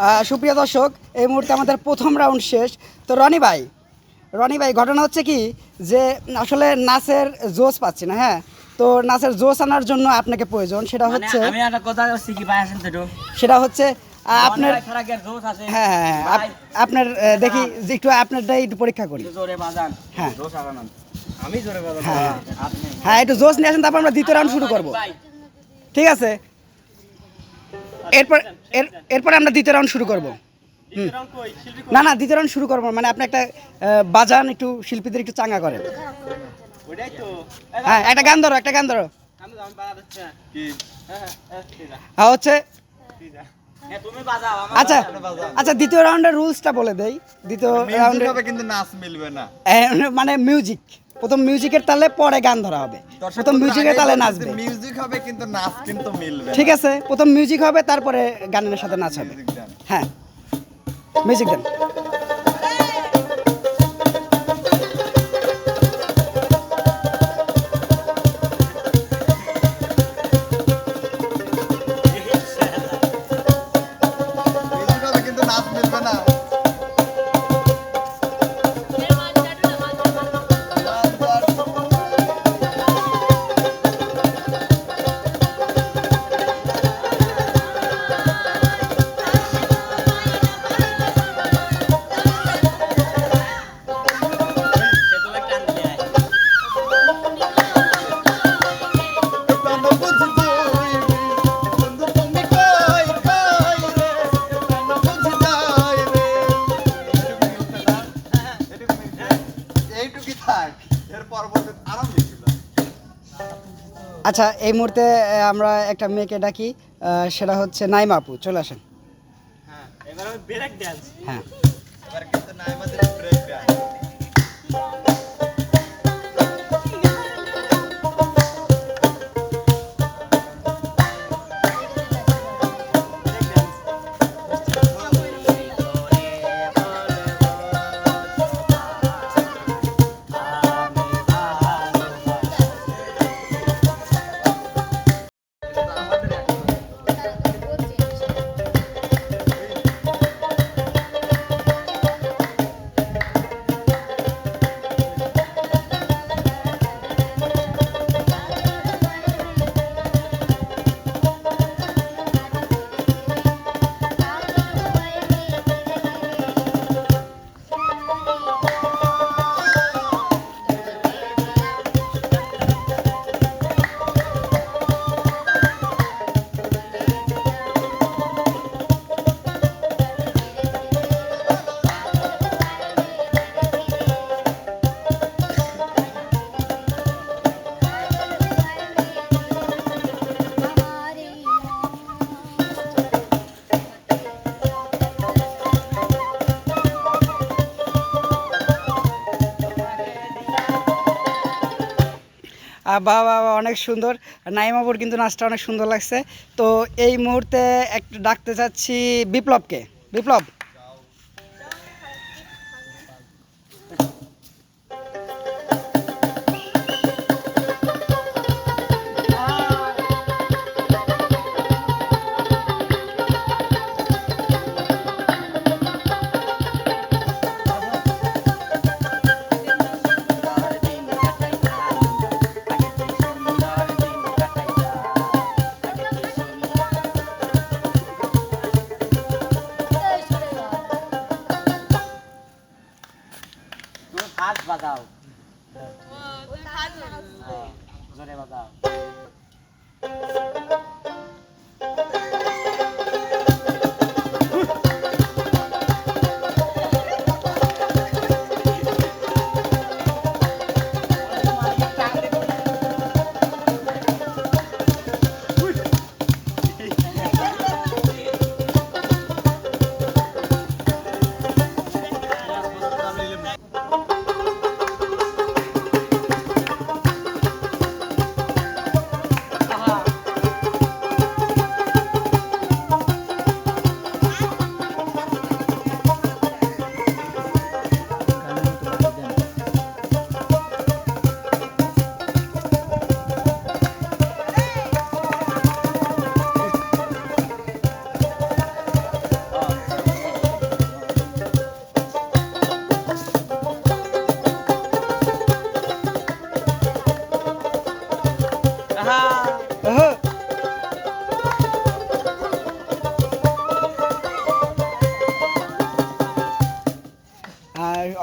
আহ, সুপ্রিয় দর্শক এই মুহূর্তে আমাদের প্রথম রাউন্ড শেষ তো রনি ভাই রনি ভাই ঘটনা হচ্ছে কি যে আসলে নাচের জোশ পাচ্ছি না হ্যাঁ তো নাচের জোশ আনার জন্য আপনাকে প্রয়োজন সেটা মানে হচ্ছে আমি একটা কথা বলছি কি ভাই আসেন তো সেটা হচ্ছে আপনার। হ্যাঁ হ্যাঁ হ্যাঁ, আপ- আপনার দেখি যে একটু আপনারটাই একটু পরীক্ষা করি জোরে বাজান। হ্যাঁ। জোশ আগান। আমি জোরে বাজাবো। হ্যাঁ। হ্যাঁ একটু জোশ নিয়ে আসেন তারপর আমরা দ্বিতীয় রাউন্ড শুরু করব ঠিক আছে এরপর এর- এরপরে আমরা দ্বিতীয় রাউন্ড শুরু করব। না না দ্বিতীয় রাউন্ড শুরু করব। মানে আপনি একটা বাজান একটু শিল্পীদের একটু চাঙ্গা করেন। হ্যাঁ একটা গান ধরো একটা গান ধরো। হ্যাঁ, হ্যাঁ, হ্যাঁ, হচ্ছে হ্যাঁ, তুমি বাজাও, আমার আচ্ছা আচ্ছা দ্বিতীয় রাউন্ডের রুলসটা বলে দেই। দ্বিতীয় রাউন্ডে কিন্তু নাচ মিলবে না। মানে মিউজিক প্রথম মিউজিকের তালে পরে গান ধরা হবে। প্রথম মিউজিকের তালে নাচবে। মিউজিক হবে কিন্তু নাচ কিন্তু মিলবে ঠিক আছে প্রথম মিউজিক হবে তারপরে গানের সাথে নাচ হবে। হ্যাঁ। মিউজিক দেন আচ্ছা এই মুহূর্তে আমরা একটা মেয়েকে ডাকি সেটা হচ্ছে নাইমা আপু চলে আসেন হ্যাঁ, এবার ব্রেক ড্যান্স। হ্যাঁ এবার কিন্তু নাই বাহ বাহ, অনেক সুন্দর। নাইমাপুর কিন্তু নাচটা অনেক সুন্দর লাগছে। তো এই মুহূর্তে একটু ডাকতে চাচ্ছি বিপ্লবকে। বিপ্লব। জোরে বাজাও।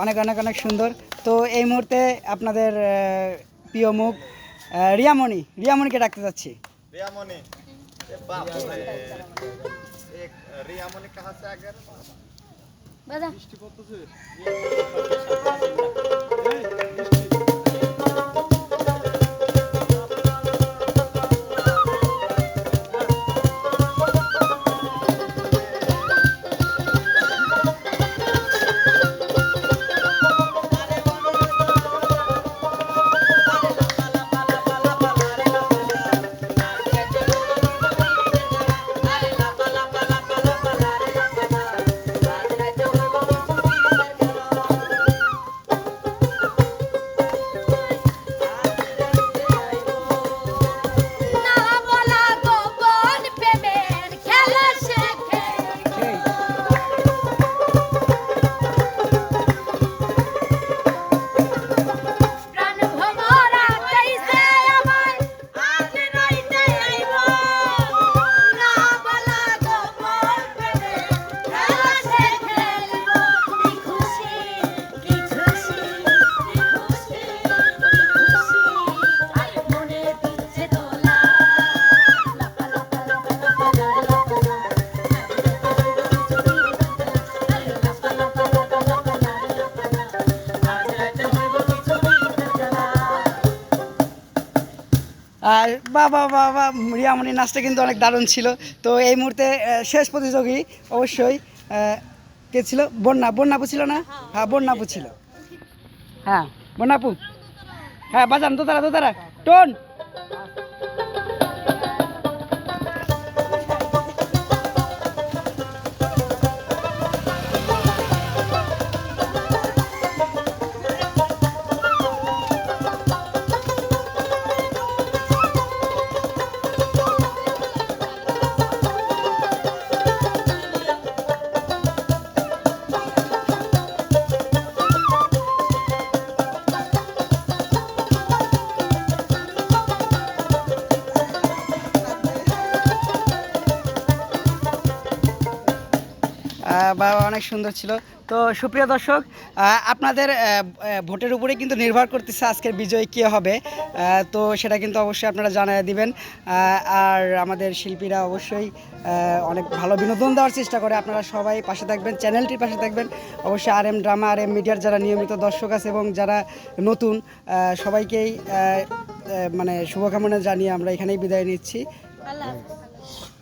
অনেক অনেক অনেক সুন্দর। তো এই মুহূর্তে আপনাদের প্রিয় মুখ রিয়ামণি রিয়ামণিকে ডাকতে চাচ্ছি রিয়ামণি। রিয়ামণি কাহা সে আগে। আর বাবা বাবা রিয়ামণি নাচটা কিন্তু অনেক দারুণ ছিল। তো এই মুহূর্তে শেষ প্রতিযোগী অবশ্যই কে ছিল? বন্যা, বন্যাপু ছিল না? হ্যাঁ বন্যাপু ছিল। হ্যাঁ বন্যাপু। হ্যাঁ বাজান দোতারা দোতারা টোন! বা অনেক সুন্দর ছিল। তো সুপ্রিয় দর্শক আপনাদের ভোটের উপরে কিন্তু নির্ভর করতেছে আজকের বিজয়ী কে হবে। তো সেটা কিন্তু অবশ্যই আপনারা জানিয়ে দিবেন। আর আমাদের শিল্পীরা অবশ্যই অনেক ভালো বিনোদন দেওয়ার চেষ্টা করে। আপনারা সবাই পাশে থাকবেন, চ্যানেলটির পাশে থাকবেন। অবশ্যই R M drama R M মিডিয়ার যারা নিয়মিত দর্শক আছে এবং যারা নতুন সবাইকেই মানে শুভকামনা জানিয়ে আমরা এখানেই বিদায় নিচ্ছি।